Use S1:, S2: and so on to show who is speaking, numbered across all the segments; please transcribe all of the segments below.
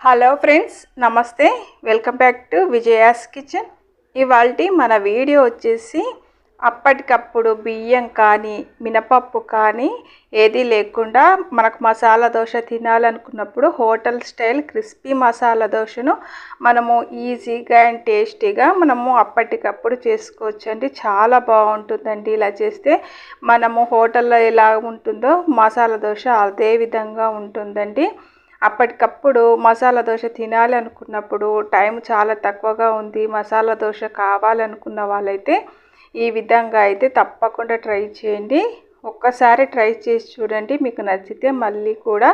S1: Hello friends నమస్తే welcome back to Vijaya's kitchen ఇవాళ మన వీడియో వచ్చేసి అప్పటికప్పుడు బియ్యం కానీ మినపప్పు కానీ ఏది లేకుండా మనకు మసాలా దోశ తినాలనుకున్నప్పుడు హోటల్ స్టైల్ క్రిస్పీ మసాలా దోశను మనము ఈజీగా అండ్ టేస్టీగా మనము అప్పటికప్పుడు చేసుకోవచ్చు అండి చాలా బాగుంటుందండి. ఇలా చేస్తే మనము హోటల్లో ఎలా ఉంటుందో మసాలా దోశ అదే విధంగా ఉంటుందండి. అప్పటికప్పుడు మసాలా దోశ తినాలి అనుకున్నప్పుడు టైం చాలా తక్కువగా ఉంది. మసాలా దోశ కావాలనుకున్న వాళ్ళైతే ఈ విధంగా అయితే తప్పకుండా ట్రై చేయండి. ఒక్కసారి ట్రై చేసి చూడండి. మీకు నచ్చితే మళ్ళీ కూడా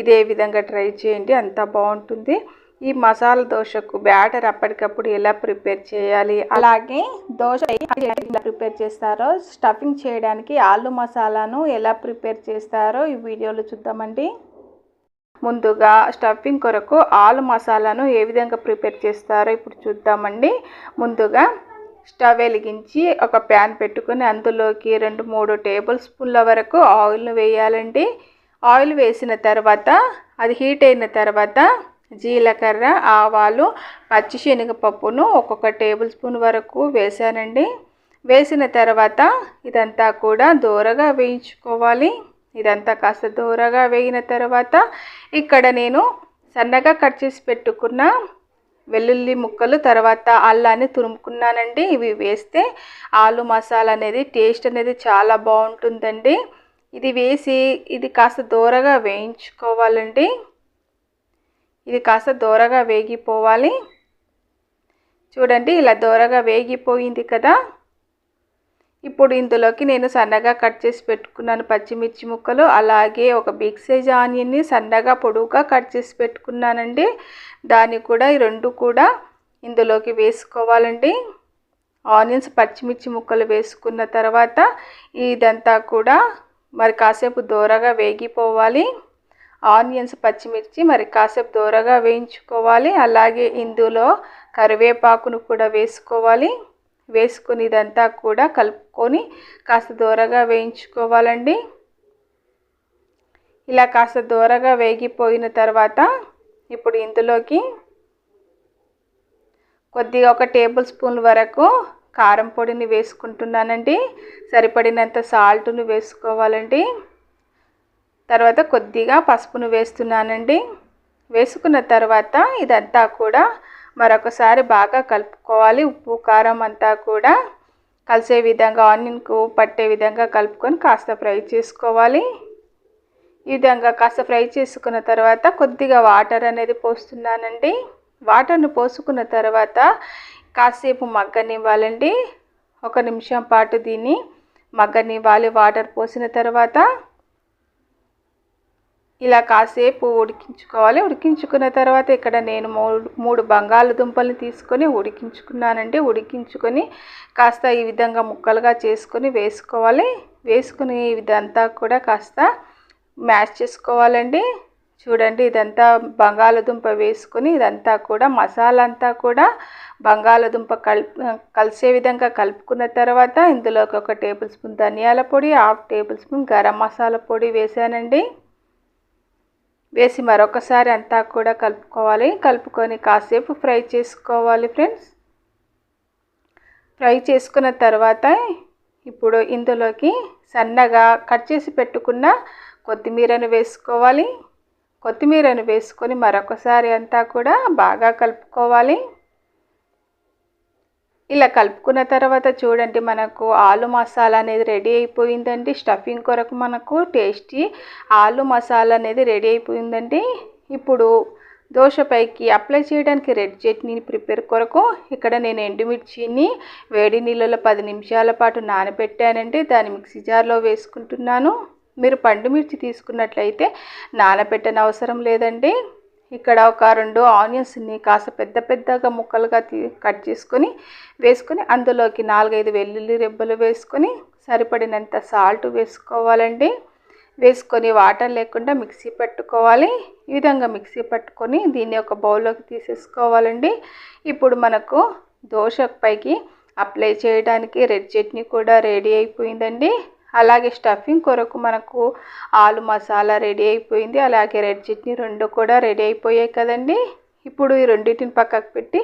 S1: ఇదే విధంగా ట్రై చేయండి. అంత బాగుంటుంది. ఈ మసాలా దోశకు బ్యాటర్ అప్పటికప్పుడు ఎలా ప్రిపేర్ చేయాలి? అలాగే దోశ ఎలా ప్రిపేర్ చేస్తారో స్టఫింగ్ చేయడానికి ఆలు మసాలాను ఎలా ప్రిపేర్ చేస్తారో ఈ వీడియోలో చూద్దామండి. ముందుగా స్టఫింగ్ కొరకు ఆలు మసాలాను ఏ విధంగా ప్రిపేర్ చేస్తారో ఇప్పుడు చూద్దామండి. ముందుగా స్టవ్ వెలిగించి ఒక ప్యాన్ పెట్టుకుని అందులోకి రెండు మూడు టేబుల్ స్పూన్ల వరకు ఆయిల్ను వేయాలండి. ఆయిల్ వేసిన తర్వాత అది హీట్ అయిన తర్వాత జీలకర్ర ఆవాలు పచ్చిశనగపప్పును ఒక్కొక్క టేబుల్ స్పూన్ వరకు వేసానండి వేసిన తర్వాత ఇదంతా కూడా దూరగా వేయించుకోవాలి. ఇదంతా కాస్త దూరగా వేగిన తర్వాత ఇక్కడ నేను సన్నగా కట్ చేసి పెట్టుకున్న వెల్లుల్లి ముక్కలు తర్వాత అల్లాన్ని తురుముకున్నానండి. ఇవి వేస్తే ఆలు మసాలా అనేది టేస్ట్ అనేది చాలా బాగుంటుందండి. ఇది వేసి ఇది కాస్త దూరగా వేయించుకోవాలండి. ఇది కాస్త దూరగా వేగిపోవాలి. చూడండి ఇలా దూరగా వేగిపోయింది కదా. ఇప్పుడు ఇందులోకి నేను సన్నగా కట్ చేసి పెట్టుకున్నాను పచ్చిమిర్చి ముక్కలు. అలాగే ఒక బిగ్ సైజ్ ఆనియన్ని సన్నగా పొడువుగా కట్ చేసి పెట్టుకున్నానండి. దాన్ని కూడా ఈ రెండు కూడా ఇందులోకి వేసుకోవాలండి. ఆనియన్స్ పచ్చిమిర్చి ముక్కలు వేసుకున్న తర్వాత ఇదంతా కూడా మరి కాసేపు దూరగా వేగిపోవాలి. ఆనియన్స్ పచ్చిమిర్చి మరి కాసేపు దూరగా వేయించుకోవాలి. అలాగే ఇందులో కరివేపాకును కూడా వేసుకోవాలి. వేసుకుని ఇదంతా కూడా కలుపుకొని కాస్త దూరగా వేయించుకోవాలండి. ఇలా కాస్త దూరగా వేగిపోయిన తర్వాత ఇప్పుడు ఇందులోకి కొద్దిగా ఒక టేబుల్ స్పూన్ వరకు కారం పొడిని వేసుకుంటున్నానండి. సరిపడినంత సాల్ట్ను వేసుకోవాలండి. తర్వాత కొద్దిగా పసుపును వేస్తున్నానండి. వేసుకున్న తర్వాత ఇదంతా కూడా మరొకసారి బాగా కలుపుకోవాలి. ఉప్పు కారం అంతా కూడా కలిసే విధంగా ఆనియన్కు పట్టే విధంగా కలుపుకొని కాస్త ఫ్రై చేసుకోవాలి. ఈ విధంగా కాస్త ఫ్రై చేసుకున్న తర్వాత కొద్దిగా వాటర్ అనేది పోస్తున్నానండి. వాటర్ను పోసుకున్న తర్వాత కాసేపు మగ్గనివ్వాలండి. ఒక నిమిషం పాటు దీన్ని మగ్గనివ్వాలి. వాటర్ పోసిన తర్వాత ఇలా కాసేపు ఉడికించుకోవాలి. ఉడికించుకున్న తర్వాత ఇక్కడ నేను మూడు మూడు బంగాళదుంపల్ని తీసుకొని ఉడికించుకున్నానండి. ఉడికించుకొని కాస్త ఈ విధంగా ముక్కలుగా చేసుకొని వేసుకోవాలి. వేసుకుని ఇదంతా కూడా కాస్త మ్యాష్ చేసుకోవాలండి. చూడండి ఇదంతా బంగాళదుంప వేసుకొని ఇదంతా కూడా మసాలా అంతా కూడా బంగాళదుంప కలిపి కలిసే విధంగా కలుపుకున్న తర్వాత ఇందులోకి ఒక టేబుల్ స్పూన్ ధనియాల పొడి half tablespoon garam masala పొడి వేసానండి. వేసి మరొకసారి అంతా కూడా కలుపుకోవాలి. కలుపుకొని కాసేపు ఫ్రై చేసుకోవాలి ఫ్రెండ్స్. ఫ్రై చేసుకున్న తర్వాత ఇప్పుడు ఇందులోకి సన్నగా కట్ చేసి పెట్టుకున్న కొత్తిమీరను వేసుకోవాలి. కొత్తిమీరను వేసుకొని మరొకసారి అంతా కూడా బాగా కలుపుకోవాలి. ఇలా కలుపుకున్న తర్వాత చూడండి మనకు ఆలు మసాలా అనేది రెడీ అయిపోయిందండి. స్టఫింగ్ కొరకు మనకు టేస్టీ ఆలు మసాలా అనేది రెడీ అయిపోయిందండి. ఇప్పుడు దోశపైకి అప్లై చేయడానికి రెడ్ చట్నీని ప్రిపేర్ కొరకు ఇక్కడ నేను ఎండుమిర్చిని వేడి నీళ్ళలో పది నిమిషాల పాటు నానబెట్టానండి. దాన్ని మిక్సీ జార్లో వేసుకుంటున్నాను. మీరు పండు మిర్చి తీసుకున్నట్లయితే నానబెట్టని అవసరం లేదండి. ఇక్కడ ఒక రెండు ఆనియన్స్ని కాస్త పెద్ద పెద్దగా ముక్కలుగా కట్ చేసుకొని వేసుకొని అందులోకి నాలుగైదు వెల్లుల్లి రెబ్బలు వేసుకొని సరిపడినంత సాల్ట్ వేసుకోవాలండి. వేసుకొని వాటర్ లేకుండా మిక్సీ పెట్టుకోవాలి. ఈ విధంగా మిక్సీ పట్టుకొని దీన్ని ఒక బౌల్లోకి తీసేసుకోవాలండి. ఇప్పుడు మనకు దోశ పైకి అప్లై చేయడానికి రెడ్ చట్నీ కూడా రెడీ అయిపోయిందండి. అలాగే స్టఫింగ్ కొరకు మనకు ఆలు మసాలా రెడీ అయిపోయింది. అలాగే రెడ్ చట్నీ రెండు కూడా రెడీ అయిపోయాయి కదండి. ఇప్పుడు ఈ రెండింటిని పక్కకు పెట్టి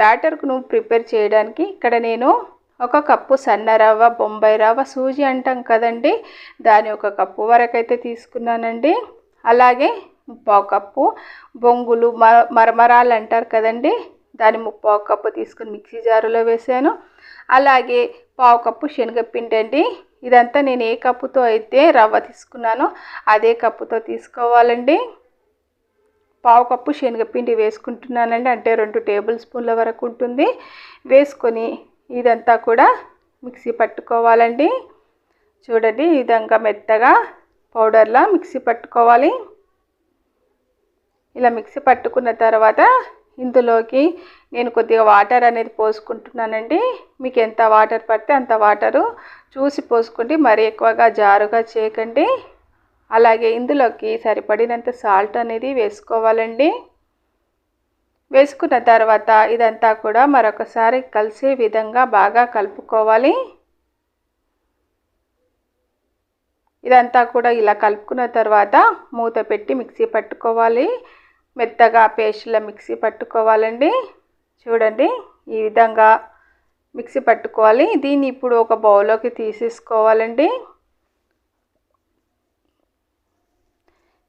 S1: బ్యాటర్కు నువ్వు ప్రిపేర్ చేయడానికి ఇక్కడ నేను ఒక కప్పు సన్న రవ్వ బొంబాయి రవ్వ సూజీ అంటాం కదండి. దాని ఒక కప్పు వరకు అయితే తీసుకున్నానండి. అలాగే ముప్పావు కప్పు బొంగులు మరమరాలు అంటారు కదండి. దాని ముప్పావు కప్పు తీసుకుని మిక్సీ జారులో వేసాను. అలాగే పావు కప్పు శనగపిండి అండి. ఇదంతా నేను ఏ కప్పుతో అయితే రవ్వ తీసుకున్నానో అదే కప్పుతో తీసుకోవాలండి. పావు కప్పు శనగపిండి వేసుకుంటున్నానండి. అంటే రెండు టేబుల్ స్పూన్ల వరకు ఉంటుంది. వేసుకొని ఇదంతా కూడా మిక్సీ పట్టుకోవాలండి. చూడండి ఈ విధంగా మెత్తగా పౌడర్లా మిక్సీ పట్టుకోవాలి. ఇలా మిక్సీ పట్టుకున్న తర్వాత ఇందులోకి నేను కొద్దిగా వాటర్ అనేది పోసుకుంటున్నానండి. మీకు ఎంత వాటర్ పడితే అంత వాటరు చూసి పోసుకోండి. మరీ ఎక్కువగా జారుగా చేయకండి. అలాగే ఇందులోకి సరిపడినంత సాల్ట్ అనేది వేసుకోవాలండి. వేసుకున్న తర్వాత ఇదంతా కూడా మరొకసారి కలిసే విధంగా బాగా కలుపుకోవాలి. ఇదంతా కూడా ఇలా కలుపుకున్న తర్వాత మూత పెట్టి మిక్సీ పట్టుకోవాలి. మెత్తగా పేస్ట్లో మిక్సీ పట్టుకోవాలండి. చూడండి ఈ విధంగా మిక్సీ పట్టుకోవాలి. దీన్ని ఇప్పుడు ఒక బౌల్లోకి తీసేసుకోవాలండి.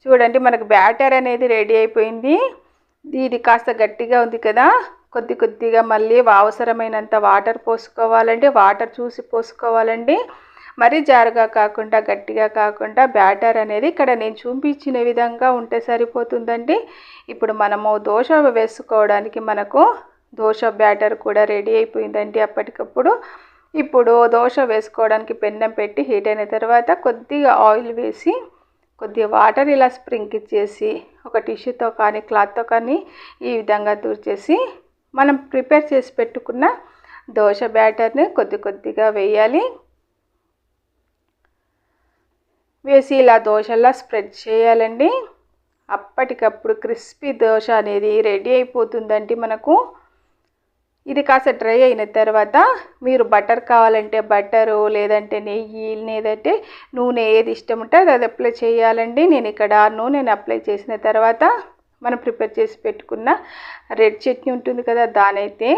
S1: చూడండి మనకు బ్యాటర్ అనేది రెడీ అయిపోయింది. ఇది కాస్త గట్టిగా ఉంది కదా. కొద్ది కొద్దిగా మళ్ళీ అవసరమైనంత వాటర్ పోసుకోవాలండి. వాటర్ చూసి పోసుకోవాలండి. మరీ జారుగా కాకుండా గట్టిగా కాకుండా బ్యాటర్ అనేది ఇక్కడ నేను చూపించిన విధంగా ఉంటే సరిపోతుందండి. ఇప్పుడు మనము దోశ వేసుకోవడానికి మనకు దోశ బ్యాటర్ కూడా రెడీ అయిపోయిందండి అప్పటికప్పుడు. ఇప్పుడు దోశ వేసుకోవడానికి పెన్నం పెట్టి హీట్ అయిన తర్వాత కొద్దిగా ఆయిల్ వేసి కొద్దిగా వాటర్ ఇలా స్ప్రింక్ చేసి ఒక టిష్యూతో కానీ క్లాత్తో కానీ ఈ విధంగా దూర్చేసి మనం ప్రిపేర్ చేసి పెట్టుకున్న దోశ బ్యాటర్ని కొద్ది కొద్దిగా వేయాలి. వేసి ఇలా దోశలా స్ప్రెడ్ చేయాలండి. అప్పటికప్పుడు క్రిస్పీ దోశ అనేది రెడీ అయిపోతుందండి మనకు. ఇది కాస్త డ్రై అయిన తర్వాత మీరు బటర్ కావాలంటే బటరు లేదంటే నెయ్యి లేదంటే నూనె ఏది ఇష్టం ఉంటే అది అప్లై చేయాలండి. నేను ఇక్కడ నూనెని అప్లై చేసిన తర్వాత మనం ప్రిపేర్ చేసి పెట్టుకున్న రెడ్ చట్నీ ఉంటుంది కదా దానైతే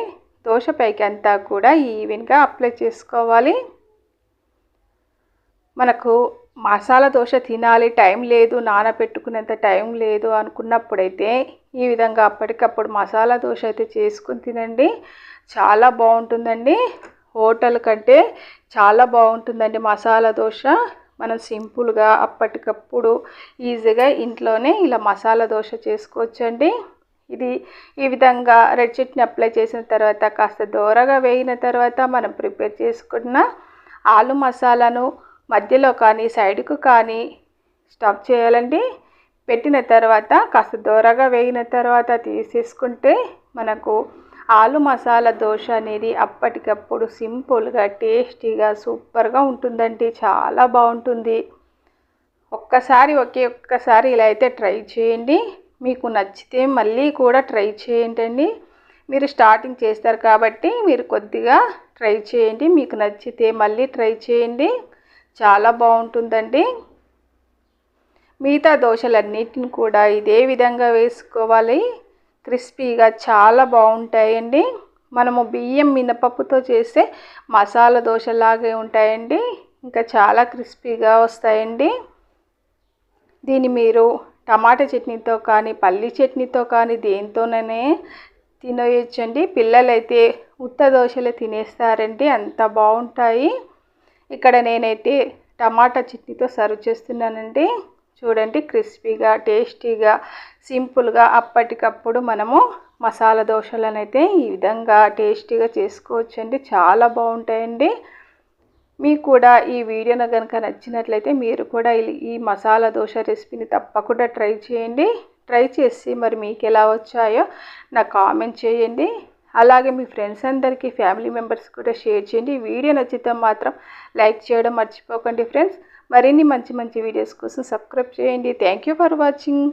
S1: దోశ పైకి అంతా కూడా ఈవెన్గా అప్లై చేసుకోవాలి. మనకు మసాలా దోశ తినాలి టైం లేదు నానబెట్టుకునేంత టైం లేదు అనుకున్నప్పుడైతే ఈ విధంగా అప్పటికప్పుడు మసాలా దోశ అయితే చేసుకుని తినండి. చాలా బాగుంటుందండి. హోటల్ కంటే చాలా బాగుంటుందండి మసాలా దోశ. మనం సింపుల్గా అప్పటికప్పుడు ఈజీగా ఇంట్లోనే ఇలా మసాలా దోశ చేసుకోవచ్చండి. ఇది ఈ విధంగా రెడ్ చట్నీ అప్లై చేసిన తర్వాత కాస్త దోరగా వేయిన తర్వాత మనం ప్రిపేర్ చేసుకున్న ఆలు మసాలాను మధ్యలో కానీ సైడ్కు కానీ స్టఫ్ చేయాలండి. పెట్టిన తర్వాత కాస్త దోరగా వేగిన తర్వాత తీసేసుకుంటే మనకు ఆలు మసాలా దోశ అనేది అప్పటికప్పుడు సింపుల్గా టేస్టీగా సూపర్గా ఉంటుందండి. చాలా బాగుంటుంది. ఒక్కసారి ఒకే ఒక్కసారి ఇలా అయితే ట్రై చేయండి. మీకు నచ్చితే మళ్ళీ కూడా ట్రై చేయండి మీరు స్టార్టింగ్ చేస్తారు కాబట్టి మీరు కొద్దిగా ట్రై చేయండి. మీకు నచ్చితే మళ్ళీ ట్రై చేయండి. చాలా బాగుంటుందండి. మిగతా దోశలన్నిటిని కూడా ఇదే విధంగా వేసుకోవాలి. క్రిస్పీగా చాలా బాగుంటాయండి. మనము బియ్యం మినపప్పుతో చేస్తే మసాలా దోశలాగే ఉంటాయండి. ఇంకా చాలా క్రిస్పీగా వస్తాయండి. దీన్ని మీరు టమాటా చట్నీతో కానీ పల్లి చట్నీతో కానీ దేంతోననే తినేయచ్చండి పిల్లలైతే ఉత్త దోశలు తినేస్తారండి. అంత బాగుంటాయి. ఇక్కడ నేనైతే టమాటా చట్నీతో సర్వ్ చేస్తున్నానండి. చూడండి క్రిస్పీగా టేస్టీగా సింపుల్గా అప్పటికప్పుడు మనము మసాలా దోశలను అయితే ఈ విధంగా టేస్టీగా చేసుకోవచ్చండి. చాలా బాగుంటాయండి. మీకు కూడా ఈ వీడియోను కనుక నచ్చినట్లయితే మీరు కూడా ఈ మసాలా దోశ రెసిపీని తప్పకుండా ట్రై చేయండి. ట్రై చేసి మరి మీకు ఎలా వచ్చాయో నాకు కామెంట్ చేయండి. అలాగే మీ ఫ్రెండ్స్ అందరికీ ఫ్యామిలీ మెంబర్స్ కూడా షేర్ చేయండి. వీడియో నచ్చితే మాత్రం లైక్ చేయడం మర్చిపోకండి ఫ్రెండ్స్. మరిన్ని మంచి మంచి వీడియోస్ కోసం సబ్స్క్రైబ్ చేయండి. Thank you for watching.